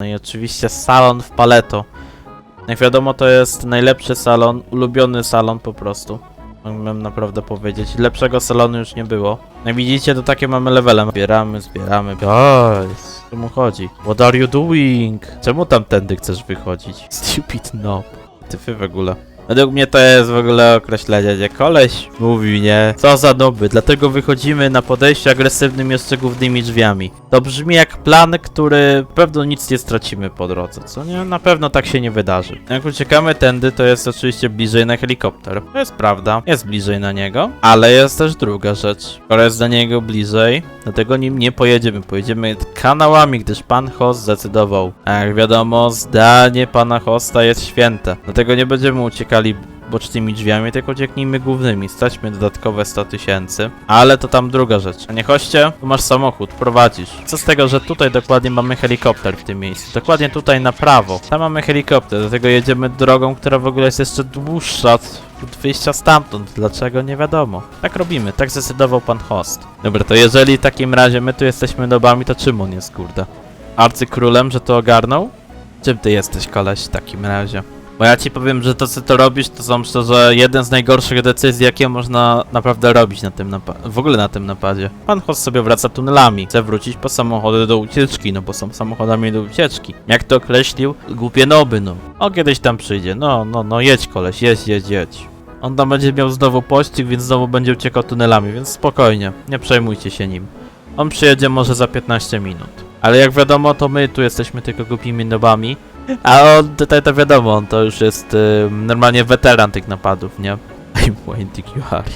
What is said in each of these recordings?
No i oczywiście salon w Paleto. Jak wiadomo, to jest najlepszy salon, ulubiony salon po prostu. Mógłbym naprawdę powiedzieć. Lepszego salonu już nie było. Jak widzicie, to takie mamy levele. Zbieramy, zbieramy. Guys, o czemu chodzi? What are you doing? Czemu tamtędy chcesz wychodzić? Stupid knob. Ty wy w ogóle. Według mnie to jest w ogóle określenie, gdzie koleś mówi, nie? Co za noby, dlatego wychodzimy na podejście agresywnym jeszcze głównymi drzwiami. To brzmi jak plan, który pewno nic nie stracimy po drodze, co nie? Na pewno tak się nie wydarzy. Jak uciekamy tędy, to jest oczywiście bliżej na helikopter. To jest prawda, jest bliżej na niego, ale jest też druga rzecz. Skoro jest do niego bliżej, dlatego nim nie pojedziemy. Pojedziemy kanałami, gdyż pan host zdecydował. A jak wiadomo, zdanie pana hosta jest święte. Dlatego nie będziemy uciekali bocznymi drzwiami, tylko ucieknijmy głównymi. Staćmy dodatkowe 100 tysięcy. Ale to tam druga rzecz. A nie hoście, tu masz samochód, prowadzisz. Co z tego, że tutaj dokładnie mamy helikopter w tym miejscu. Dokładnie tutaj na prawo. Tam mamy helikopter, dlatego jedziemy drogą, która w ogóle jest jeszcze dłuższa od wyjścia stamtąd. Dlaczego? Nie wiadomo. Tak robimy, tak zdecydował pan host. Dobra, to jeżeli w takim razie my tu jesteśmy nobami, to czym on jest, kurde? Arcykrólem, że to ogarnął? Czym ty jesteś, koleś, w takim razie? Bo ja ci powiem, że to co ty robisz, to są szczerze jeden z najgorszych decyzji, jakie można naprawdę robić na tym. W ogóle na tym napadzie. Pan host sobie wraca tunelami. Chce wrócić po samochody do ucieczki, no bo są samochodami do ucieczki. Jak to określił? Głupie noby, no. O, kiedyś tam przyjdzie. No, no, no, jedź koleś, jedź, jedź, jedź. On tam będzie miał znowu pościg, więc znowu będzie uciekał tunelami, więc spokojnie, nie przejmujcie się nim. On przyjedzie może za 15 minut. Ale jak wiadomo, to my tu jesteśmy tylko głupimi nobami. A on tutaj to wiadomo, on to już jest y, normalnie weteran tych napadów, nie? I'm waiting you are.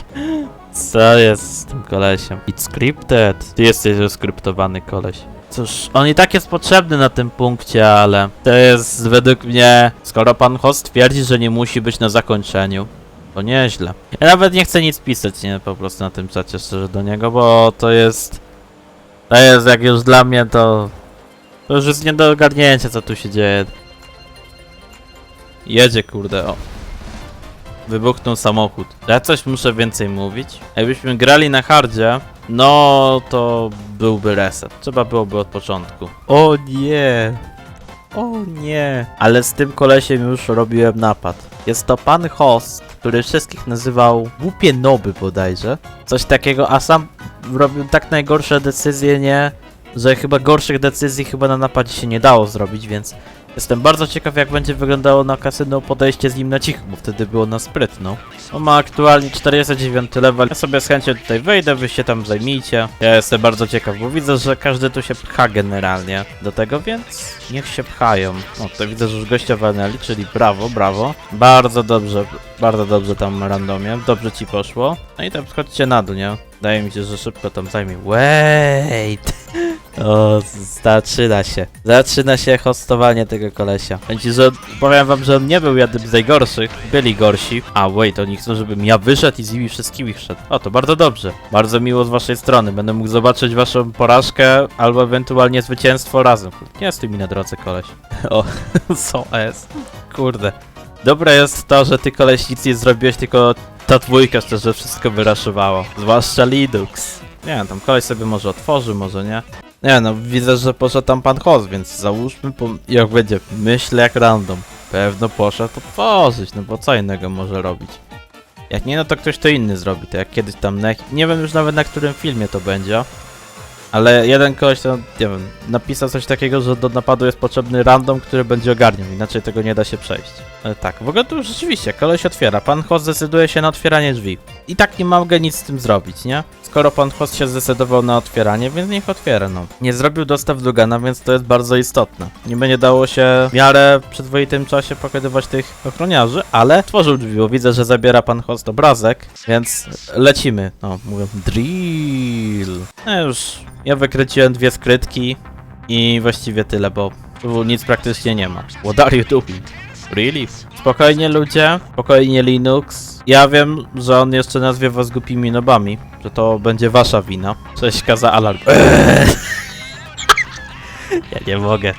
Co jest z tym kolesiem? It's scripted. Ty jesteś skryptowany koleś. Cóż, on i tak jest potrzebny na tym punkcie, ale to jest według mnie, skoro pan host twierdzi, że nie musi być na zakończeniu, to nieźle. Ja nawet nie chcę nic pisać, nie, po prostu na tym czacie szczerze do niego, bo to jest, to jest jak już dla mnie to, to już jest nie do ogarnięcia co tu się dzieje. Jedzie kurde, o. Wybuchnął samochód. Ja coś muszę więcej mówić. Jakbyśmy grali na hardzie, no to byłby reset. Trzeba byłoby od początku. O nie! O nie! Ale z tym kolesiem już robiłem napad. Jest to pan host, który wszystkich nazywał głupie noby bodajże. Coś takiego, a sam robił tak najgorsze decyzje, nie? Że chyba gorszych decyzji chyba na napadzie się nie dało zrobić, więc Jestem bardzo ciekaw jak będzie wyglądało na kasyno podejście z nim na cicho, bo wtedy było na sprytno. On ma aktualnie 49 level. Ja sobie z chęcią tutaj wejdę, wy się tam zajmijcie. Ja jestem bardzo ciekaw, bo widzę, że każdy tu się pcha generalnie do tego, więc niech się pchają. O, to widzę, że już gościa walnęli, czyli brawo, brawo. Bardzo dobrze, bardzo dobrze tam randomie, dobrze ci poszło. No i tam schodźcie na dół, nie? Wydaje mi się, że szybko tam zajmie. Wait! O, zaczyna się. Zaczyna się hostowanie tego kolesia. Będzie, że powiem wam, że on nie był jednym z najgorszych. Byli gorsi. A wait, oni chcą, żebym ja wyszedł i z nimi wszystkimi wszedł. O, to bardzo dobrze. Bardzo miło z waszej strony. Będę mógł zobaczyć waszą porażkę albo ewentualnie zwycięstwo razem. Nie stój mi na drodze, koleś. O, co jest? Kurde. Dobre jest to, że ty koleś nic nie zrobiłeś, tylko ta dwójka szczerze wszystko wyraszowało. Zwłaszcza Linux. Nie wiem, tam koleś sobie może otworzy, może nie. Nie no, widzę, że poszedł tam pan host, więc załóżmy, po... jak będzie, myślę jak random. Pewno poszedł otworzyć, no bo co innego może robić. Jak nie, no to ktoś to inny zrobi, to jak kiedyś tam, na, nie wiem już nawet na którym filmie to będzie. Ale jeden koleś to, nie wiem, napisał coś takiego, że do napadu jest potrzebny random, który będzie ogarniał, inaczej tego nie da się przejść. Ale tak, w ogóle tu rzeczywiście, koleś otwiera, pan host zdecyduje się na otwieranie drzwi. I tak nie mogę nic z tym zrobić, nie? Skoro pan host się zdecydował na otwieranie, więc niech otwiera, no. Nie zrobił dostaw do Gana, więc to jest bardzo istotne. Nie będzie dało się w miarę przyzwoitym czasie pokazywać tych ochroniarzy, ale tworzył drzwi, bo widzę, że zabiera pan host obrazek, więc lecimy. No, mówię, drill. No już, ja wykręciłem dwie skrytki i właściwie tyle, bo tu nic praktycznie nie ma. What are you doing? Really? Spokojnie ludzie, spokojnie Linux. Ja wiem, że on jeszcze nazwie was głupimi nobami, że to będzie wasza wina. Cześć, kaza alarm. ja nie mogę.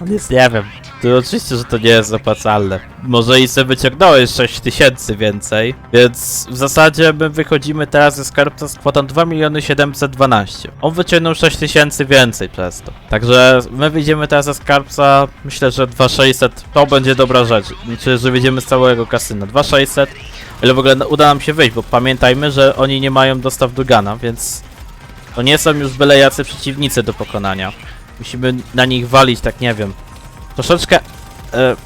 On jest, nie wiem, To oczywiście, że to nie jest opłacalne. Może i sobie wyciągnąłeś 6 tysięcy więcej, więc w zasadzie my wychodzimy teraz ze skarbca z kwotą 2 miliony 712. On wyciągnął 6 tysięcy więcej przez to. Także my wyjdziemy teraz ze skarbca, myślę, że 2600 to będzie dobra rzecz. Znaczy, że wyjdziemy z całego kasyna. 2600, ale w ogóle uda nam się wyjść, bo pamiętajmy, że oni nie mają dostaw do Gana, więc to nie są już byle jacy przeciwnicy do pokonania. Musimy na nich walić, tak nie wiem. Troszeczkę e,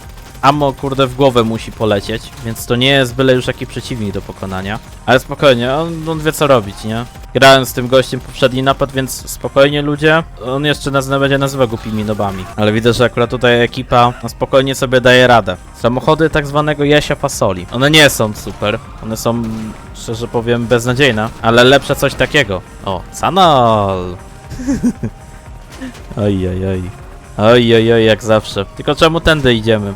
ammo kurde w głowę musi polecieć, więc to nie jest byle już jaki przeciwnik do pokonania. Ale spokojnie, on, on wie co robić, nie? Grałem z tym gościem poprzedni napad, więc spokojnie ludzie. On jeszcze nas będzie nazywał głupimi nobami. Ale widzę, że akurat tutaj ekipa spokojnie sobie daje radę. Samochody tak zwanego Jasia Fasoli. One nie są super. One są, szczerze powiem, beznadziejne. Ale lepsze coś takiego. O, Sanol! oj, oj, oj. Oj, oj, oj, jak zawsze. Tylko czemu tędy idziemy?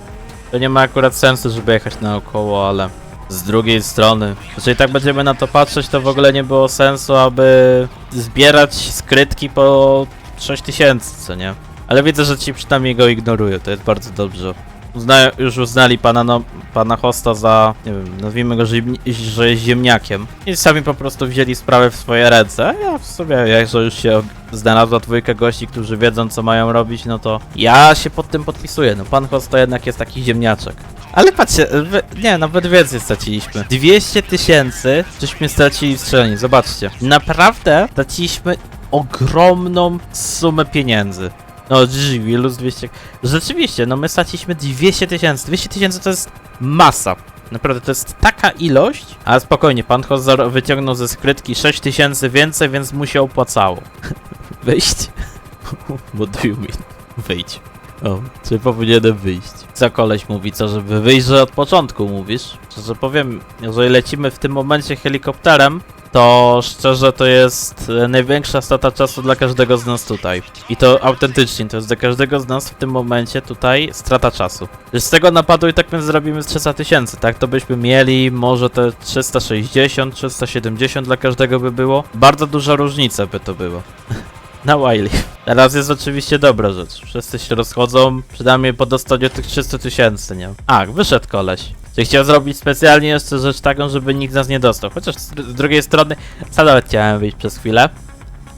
To nie ma akurat sensu, żeby jechać naokoło, ale z drugiej strony, jeżeli tak będziemy na to patrzeć, to w ogóle nie było sensu, aby zbierać skrytki po 6000, co nie? Ale widzę, że ci przynajmniej go ignorują, to jest bardzo dobrze. Uzna, już uznali pana, no, pana hosta za, nie wiem, nazwijmy go, że ziemniakiem. I sami po prostu wzięli sprawę w swoje ręce. Ja w sumie, jak że już się znalazła dwójka gości, którzy wiedzą, co mają robić, no to ja się pod tym podpisuję. No, pan host to jednak jest taki ziemniaczek. Ale patrzcie, nie, nawet więcej straciliśmy. 200 tysięcy żeśmy stracili w strzelaniu, zobaczcie. Naprawdę straciliśmy ogromną sumę pieniędzy. No, GG, luz 200. Rzeczywiście, no my straciliśmy 200 tysięcy. 200 tysięcy to jest masa. Naprawdę, to jest taka ilość. Ale spokojnie, pan Hozor wyciągnął ze skrytki 6 tysięcy więcej, więc mu się opłacało. Wyjść? What do you mean? Wyjdź. O, czy powinienem wyjść? Co koleś mówi, co żeby wyjść, że od początku mówisz? Szczerze powiem, jeżeli lecimy w tym momencie helikopterem, to szczerze to jest e, największa strata czasu dla każdego z nas tutaj. I to autentycznie, to jest dla każdego z nas w tym momencie tutaj strata czasu. Z tego napadu i tak my zrobimy z 300 tysięcy, tak? To byśmy mieli może te 360, 370 dla każdego by było. Bardzo duża różnica by to było. Na Wiley. Teraz jest oczywiście dobra rzecz. Wszyscy się rozchodzą, przynajmniej po dostaniu tych 300 tysięcy, nie? A, wyszedł koleś. Czy chciał zrobić specjalnie jeszcze rzecz taką, żeby nikt nas nie dostał. Chociaż z, z drugiej strony, sam nawet chciałem wyjść przez chwilę.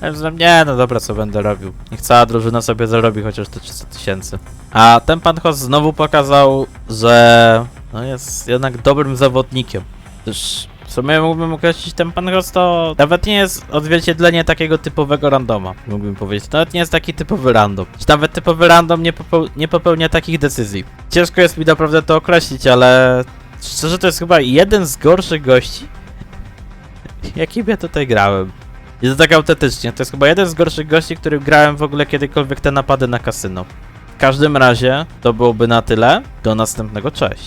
Ja myślałem, nie, no dobra, co będę robił. Niech cała drużyna sobie zarobi chociaż te 300 tysięcy. A ten pan host znowu pokazał, że no jest jednak dobrym zawodnikiem. Też w sumie mógłbym określić ten pan host to nawet nie jest odzwierciedlenie takiego typowego randoma, mógłbym powiedzieć. To nawet nie jest taki typowy random. Czy nawet typowy random nie, popeł nie popełnia takich decyzji. Ciężko jest mi naprawdę to określić, ale szczerze to jest chyba jeden z gorszych gości, jakim ja tutaj grałem. I to tak autentycznie, to jest chyba jeden z gorszych gości, którym grałem w ogóle kiedykolwiek te napady na kasyno. W każdym razie to byłoby na tyle. Do następnego, cześć.